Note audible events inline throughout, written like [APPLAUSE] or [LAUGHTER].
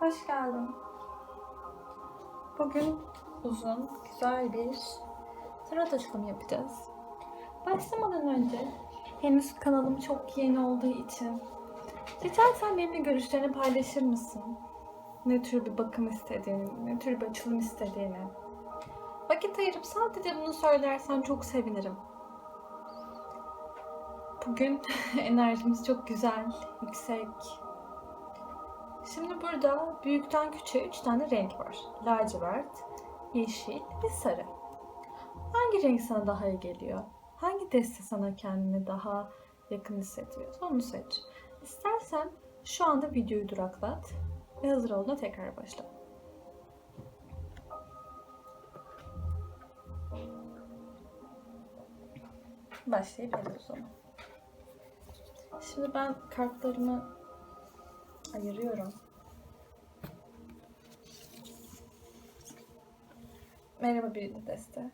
Hoş geldin. Bugün uzun, güzel bir tarot açılımı yapacağız. Başlamadan önce henüz kanalım çok yeni olduğu için rica etsem benimle görüşlerini paylaşır mısın? Ne tür bir bakım istediğini, ne tür bir açılım istediğini. Vakit ayırıp sadece bunu söylersen çok sevinirim. Bugün [LAUGHS] enerjimiz çok güzel, yüksek, Şimdi burada büyükten küçüğe üç tane renk var. Lacivert, yeşil ve sarı. Hangi renk sana daha iyi geliyor? Hangi deste sana kendini daha yakın hissettiriyor? Onu seç. İstersen şu anda videoyu duraklat ve hazır olduğunda tekrar başla. Başlayabiliriz o zaman. Şimdi ben kartlarımı ayırıyorum. Merhaba bir deste.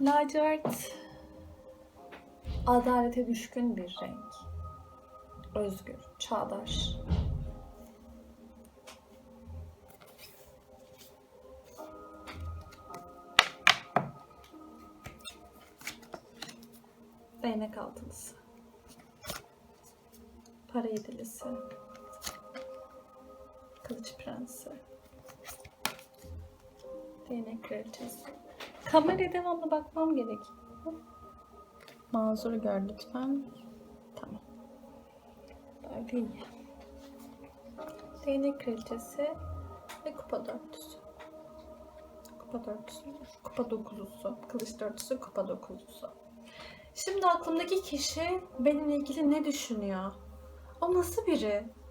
Lacivert adalete düşkün bir renk. Özgür, çağdaş. Değnek altılısı. Para yedilisi. Kılıç prensi. Değnek kraliçesi. Kameraya devamlı bakmam gerekiyor. Mazur gör lütfen. Tamam. Böyle iyi. Değnek kraliçesi ve kupa dörtlüsü. Kupa dörtlüsü. Kupa dokuzlusu. Kılıç dörtlüsü, kupa dokuzlusu. Şimdi aklımdaki kişi benimle ilgili ne düşünüyor? O nasıl biri?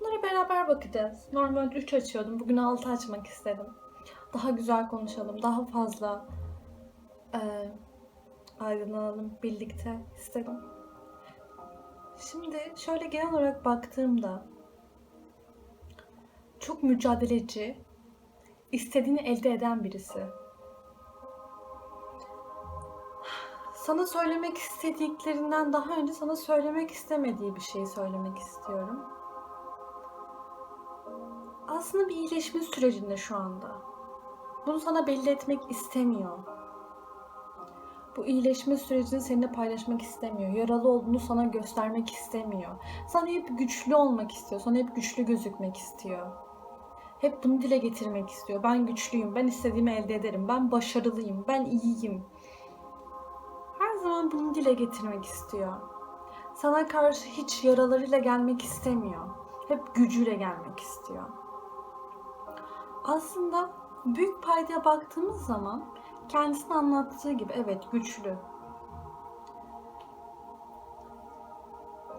Bunlara beraber bakacağız. Normalde 3 açıyordum. Bugün 6 açmak istedim. Daha güzel konuşalım. Daha fazla e, aydınlanalım birlikte istedim. Şimdi şöyle genel olarak baktığımda çok mücadeleci, istediğini elde eden birisi. Sana söylemek istediklerinden daha önce sana söylemek istemediği bir şeyi söylemek istiyorum. Aslında bir iyileşme sürecinde şu anda. Bunu sana belli etmek istemiyor. Bu iyileşme sürecini seninle paylaşmak istemiyor. Yaralı olduğunu sana göstermek istemiyor. Sana hep güçlü olmak istiyor. Sana hep güçlü gözükmek istiyor. Hep bunu dile getirmek istiyor. Ben güçlüyüm. Ben istediğimi elde ederim. Ben başarılıyım. Ben iyiyim her zaman bunu dile getirmek istiyor. Sana karşı hiç yaralarıyla gelmek istemiyor. Hep gücüyle gelmek istiyor. Aslında büyük paydaya baktığımız zaman kendisinin anlattığı gibi evet güçlü.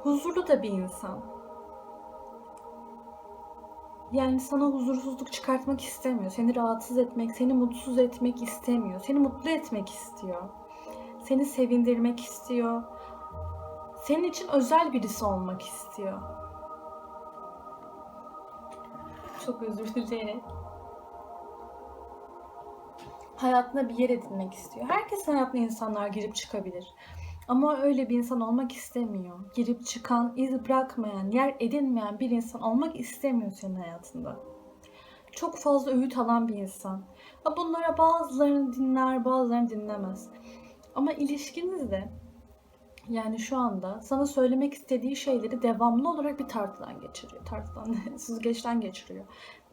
Huzurlu da bir insan. Yani sana huzursuzluk çıkartmak istemiyor. Seni rahatsız etmek, seni mutsuz etmek istemiyor. Seni mutlu etmek istiyor seni sevindirmek istiyor. Senin için özel birisi olmak istiyor. Çok özür dilerim. Hayatına bir yer edinmek istiyor. Herkes hayatına insanlar girip çıkabilir. Ama öyle bir insan olmak istemiyor. Girip çıkan, iz bırakmayan, yer edinmeyen bir insan olmak istemiyor senin hayatında. Çok fazla öğüt alan bir insan. Bunlara bazılarını dinler, bazılarını dinlemez. Ama ilişkinizde yani şu anda sana söylemek istediği şeyleri devamlı olarak bir tartıdan geçiriyor. Tartıdan, [LAUGHS] süzgeçten geçiriyor.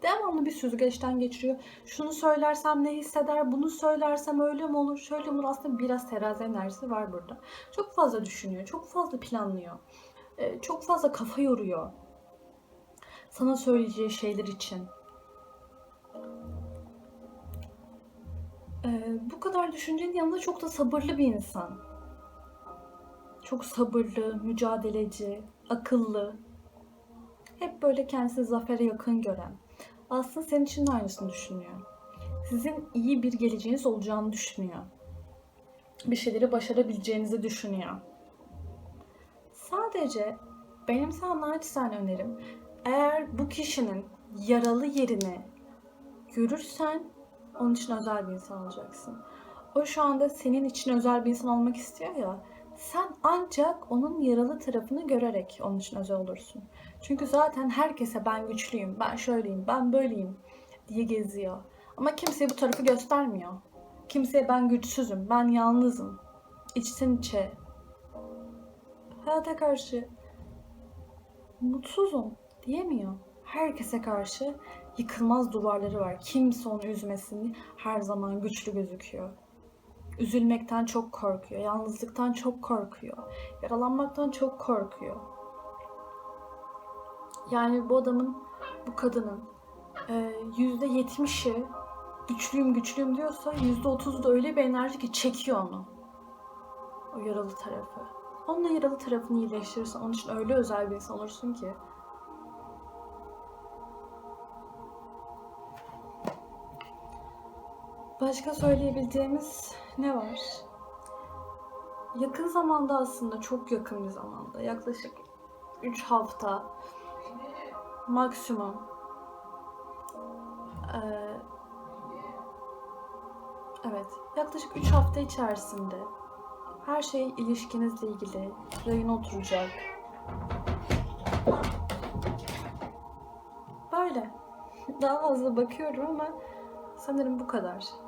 Devamlı bir süzgeçten geçiriyor. Şunu söylersem ne hisseder, bunu söylersem öyle mi olur, şöyle mi olur? Aslında biraz terazi enerjisi var burada. Çok fazla düşünüyor, çok fazla planlıyor. Ee, çok fazla kafa yoruyor. Sana söyleyeceği şeyler için. Ee, bu kadar düşüncenin yanında çok da sabırlı bir insan. Çok sabırlı, mücadeleci, akıllı. Hep böyle kendisi zafere yakın gören. Aslında senin için de aynısını düşünüyor. Sizin iyi bir geleceğiniz olacağını düşünüyor. Bir şeyleri başarabileceğinizi düşünüyor. Sadece benim sana naçizane önerim eğer bu kişinin yaralı yerini görürsen onun için özel bir insan olacaksın. O şu anda senin için özel bir insan olmak istiyor ya. Sen ancak onun yaralı tarafını görerek onun için özel olursun. Çünkü zaten herkese ben güçlüyüm, ben şöyleyim, ben böyleyim diye geziyor. Ama kimseye bu tarafı göstermiyor. Kimseye ben güçsüzüm, ben yalnızım. İçten içe. Hayata karşı mutsuzum diyemiyor. Herkese karşı yıkılmaz duvarları var. Kimse onu üzmesin diye her zaman güçlü gözüküyor. Üzülmekten çok korkuyor, yalnızlıktan çok korkuyor, yaralanmaktan çok korkuyor. Yani bu adamın, bu kadının e, yüzde yetmişi güçlüyüm güçlüyüm diyorsa yüzde otuzu da öyle bir enerji ki çekiyor onu. O yaralı tarafı. Onunla yaralı tarafını iyileştirirsen onun için öyle özel bir insan olursun ki. Başka söyleyebileceğimiz ne var? Yakın zamanda aslında çok yakın bir zamanda yaklaşık 3 hafta maksimum ee, evet yaklaşık 3 hafta içerisinde her şey ilişkinizle ilgili rayına oturacak. Böyle. Daha fazla bakıyorum ama sanırım bu kadar.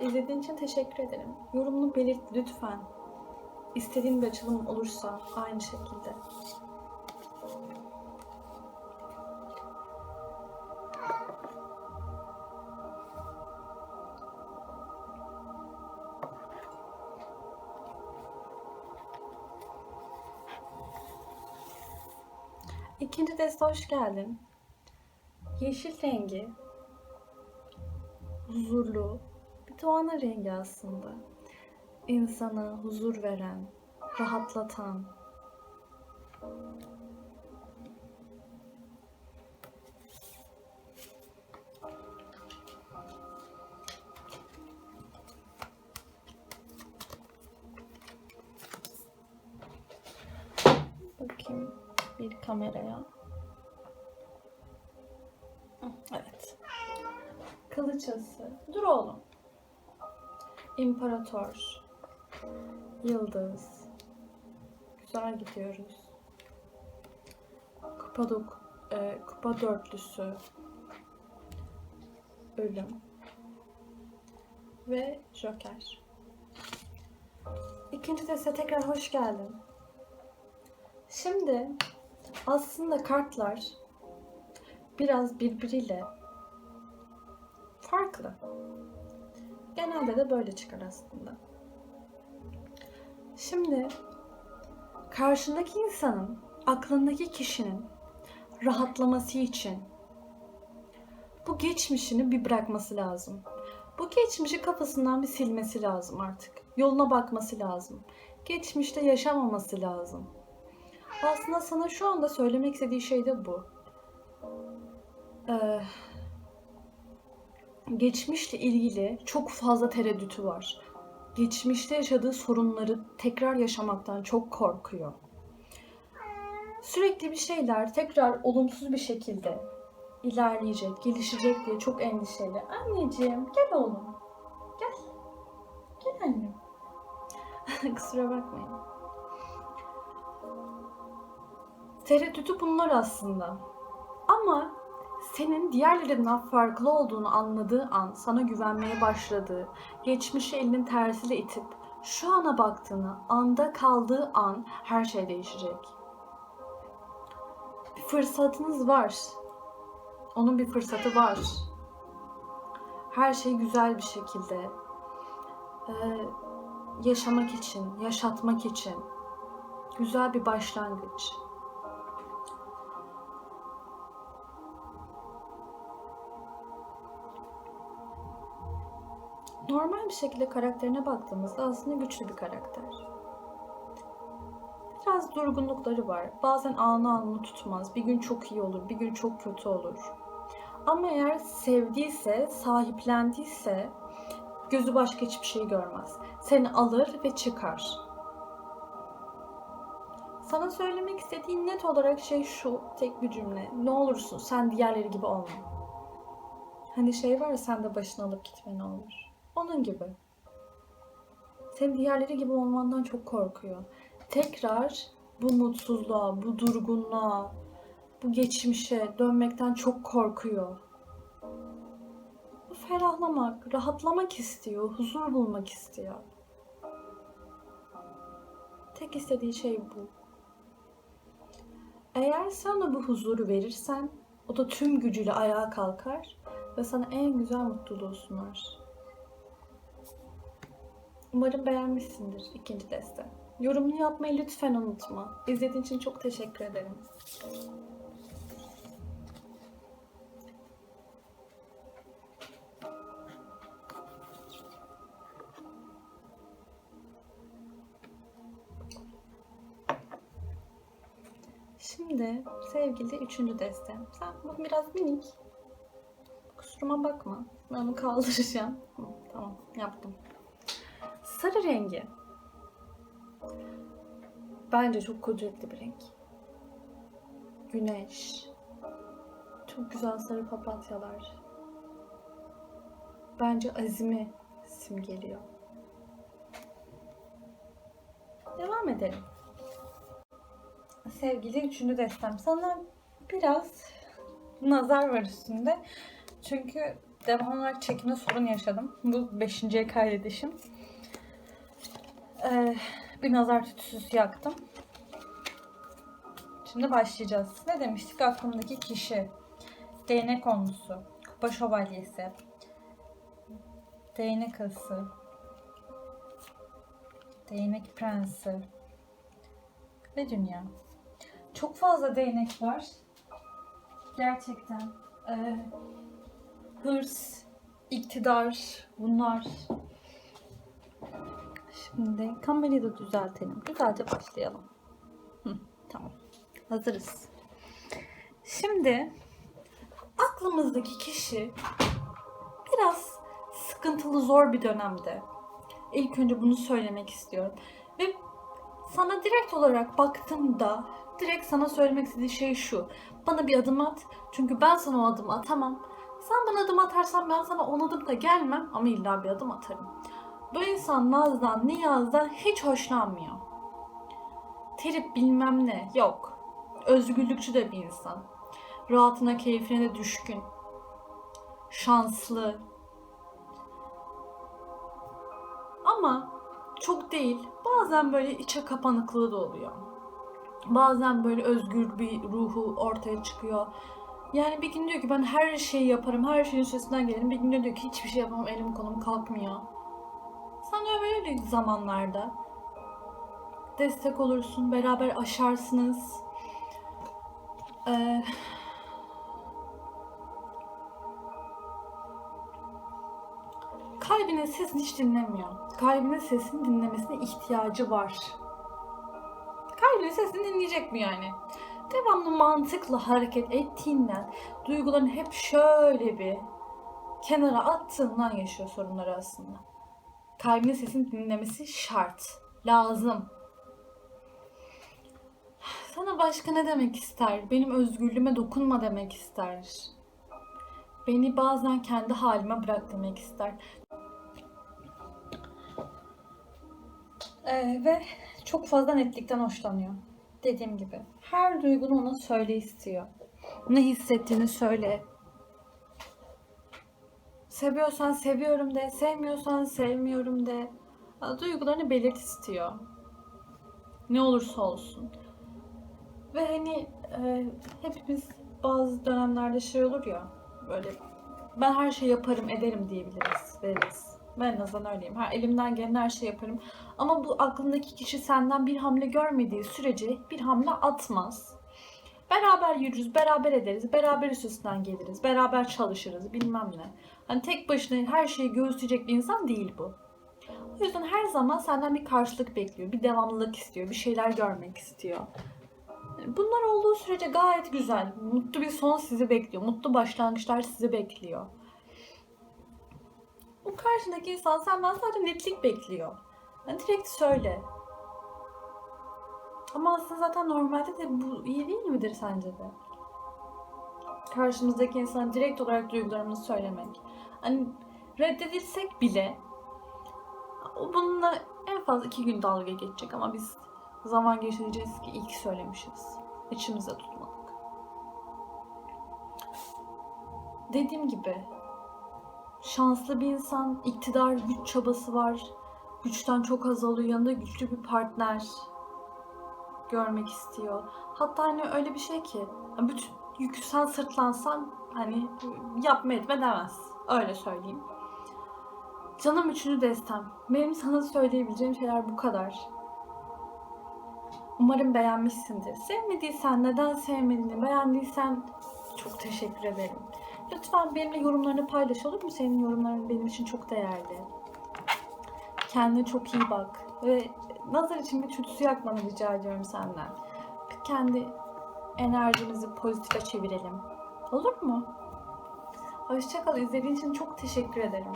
İzlediğin için teşekkür ederim. Yorumunu belirt lütfen. İstediğin bir açılım olursa aynı şekilde. İkinci teste hoş geldin. Yeşil rengi huzurlu, doğanın rengi aslında. İnsana huzur veren, rahatlatan. Bakayım bir kameraya. Evet. Kılıçası. Dur oğlum. İmparator. Yıldız. Güzel gidiyoruz. Kupa, dok e, kupa dörtlüsü. Ölüm. Ve Joker. İkinci teste tekrar hoş geldin. Şimdi aslında kartlar biraz birbiriyle farklı. Genelde de böyle çıkar aslında. Şimdi karşındaki insanın, aklındaki kişinin rahatlaması için bu geçmişini bir bırakması lazım. Bu geçmişi kafasından bir silmesi lazım artık. Yoluna bakması lazım. Geçmişte yaşamaması lazım. Aslında sana şu anda söylemek istediği şey de bu. Ee, geçmişle ilgili çok fazla tereddütü var. Geçmişte yaşadığı sorunları tekrar yaşamaktan çok korkuyor. Sürekli bir şeyler tekrar olumsuz bir şekilde ilerleyecek, gelişecek diye çok endişeli. Anneciğim gel oğlum. Gel. Gel annem. [LAUGHS] Kusura bakmayın. Tereddütü bunlar aslında. Ama senin diğerlerinden farklı olduğunu anladığı an sana güvenmeye başladığı, geçmişi elinin tersiyle itip şu ana baktığını, anda kaldığı an her şey değişecek. Bir fırsatınız var. Onun bir fırsatı var. Her şey güzel bir şekilde ee, yaşamak için, yaşatmak için güzel bir başlangıç. Normal bir şekilde karakterine baktığımızda aslında güçlü bir karakter. Biraz durgunlukları var. Bazen anı anı tutmaz. Bir gün çok iyi olur, bir gün çok kötü olur. Ama eğer sevdiyse, sahiplendiyse gözü başka hiçbir şey görmez. Seni alır ve çıkar. Sana söylemek istediğin net olarak şey şu, tek bir cümle. Ne olursun sen diğerleri gibi olma. Hani şey var ya sen de başını alıp gitme ne olur. Onun gibi. Senin diğerleri gibi olmandan çok korkuyor. Tekrar bu mutsuzluğa, bu durgunluğa, bu geçmişe dönmekten çok korkuyor. Ferahlamak, rahatlamak istiyor, huzur bulmak istiyor. Tek istediği şey bu. Eğer sen ona bu huzuru verirsen, o da tüm gücüyle ayağa kalkar ve sana en güzel mutluluğu sunar. Umarım beğenmişsindir ikinci deste. Yorumunu yapmayı lütfen unutma. İzlediğin için çok teşekkür ederim. Şimdi sevgili üçüncü deste. Sen bu biraz minik. Kusuruma bakma. Ben onu kaldıracağım. Tamam yaptım. Sarı rengi. Bence çok kudretli bir renk. Güneş. Çok güzel sarı papatyalar. Bence azimi simgeliyor. Devam edelim. Sevgili üçüncü destem. Sana biraz nazar var üstünde. Çünkü devam olarak çekimde sorun yaşadım. Bu beşinciye kaydedişim. Ee, bir nazar tütsüsü yaktım. Şimdi başlayacağız. Ne demiştik? Aklımdaki kişi. Değnek konusu. Kupa şövalyesi. Değnek ası. Değnek prensi. Ve dünya. Çok fazla değnek var. Gerçekten. Ee, hırs, iktidar bunlar. Şimdi kamerayı da düzeltelim. Güzelce başlayalım. Hı, tamam. Hazırız. Şimdi aklımızdaki kişi biraz sıkıntılı, zor bir dönemde. İlk önce bunu söylemek istiyorum. Ve sana direkt olarak baktığımda direkt sana söylemek istediği şey şu. Bana bir adım at. Çünkü ben sana o adımı atamam. Sen bana adım atarsan ben sana on adım da gelmem ama illa bir adım atarım. Bu insan Naz'dan, Niyaz'dan hiç hoşlanmıyor. Trip bilmem ne yok. Özgürlükçü de bir insan. Rahatına, keyfine de düşkün. Şanslı. Ama çok değil. Bazen böyle içe kapanıklığı da oluyor. Bazen böyle özgür bir ruhu ortaya çıkıyor. Yani bir gün diyor ki ben her şeyi yaparım, her şeyin üstesinden gelirim. Bir gün diyor ki hiçbir şey yapamam, elim kolum kalkmıyor. Sana böyle zamanlarda destek olursun, beraber aşarsınız. Ee, kalbinin sesini hiç dinlemiyor. Kalbinin sesini dinlemesine ihtiyacı var. Kalbinin sesini dinleyecek mi yani? Devamlı mantıkla hareket ettiğinden duygularını hep şöyle bir kenara attığından yaşıyor sorunları aslında. Kalbinin sesini dinlemesi şart. Lazım. Sana başka ne demek ister? Benim özgürlüğüme dokunma demek ister. Beni bazen kendi halime bırak demek ister. Ee, ve çok fazla netlikten hoşlanıyor. Dediğim gibi. Her duygunu ona söyle istiyor. Ne hissettiğini söyle. Seviyorsan seviyorum de, sevmiyorsan sevmiyorum de. Duygularını belirt istiyor. Ne olursa olsun. Ve hani e, hepimiz bazı dönemlerde şey olur ya böyle ben her şey yaparım ederim diyebiliriz veririz. Ben en azından öyleyim. Her, elimden gelen her şey yaparım. Ama bu aklındaki kişi senden bir hamle görmediği sürece bir hamle atmaz. Beraber yürürüz, beraber ederiz, beraber üstesinden geliriz, beraber çalışırız bilmem ne. Hani tek başına her şeyi göğüsleyecek bir insan değil bu. O yüzden her zaman senden bir karşılık bekliyor, bir devamlılık istiyor, bir şeyler görmek istiyor. Bunlar olduğu sürece gayet güzel. Mutlu bir son sizi bekliyor. Mutlu başlangıçlar sizi bekliyor. Bu karşındaki insan senden sadece netlik bekliyor. Yani direkt söyle. Ama aslında zaten normalde de bu iyi değil midir sence de? Karşımızdaki insana direkt olarak duygularımızı söylemek. Hani reddedilsek bile bununla fazla iki gün dalga geçecek ama biz zaman geçireceğiz ki ilk söylemişiz. İçimizde tutmadık. Dediğim gibi şanslı bir insan, iktidar, güç çabası var. Güçten çok haz alıyor. Yanında güçlü bir partner görmek istiyor. Hatta hani öyle bir şey ki bütün yükü sen sırtlansan hani yapma etme demez. Öyle söyleyeyim. Canım üçünü destem. Benim sana söyleyebileceğim şeyler bu kadar. Umarım beğenmişsindir. Sevmediysen, neden sevmediğini, beğendiysen çok teşekkür ederim. Lütfen benimle yorumlarını paylaş olur mu? Senin yorumların benim için çok değerli. Kendine çok iyi bak. Ve nazar için bir tütsü yakmanı rica ediyorum senden. Kendi enerjimizi pozitife çevirelim. Olur mu? Hoşçakal. İzlediğin için çok teşekkür ederim.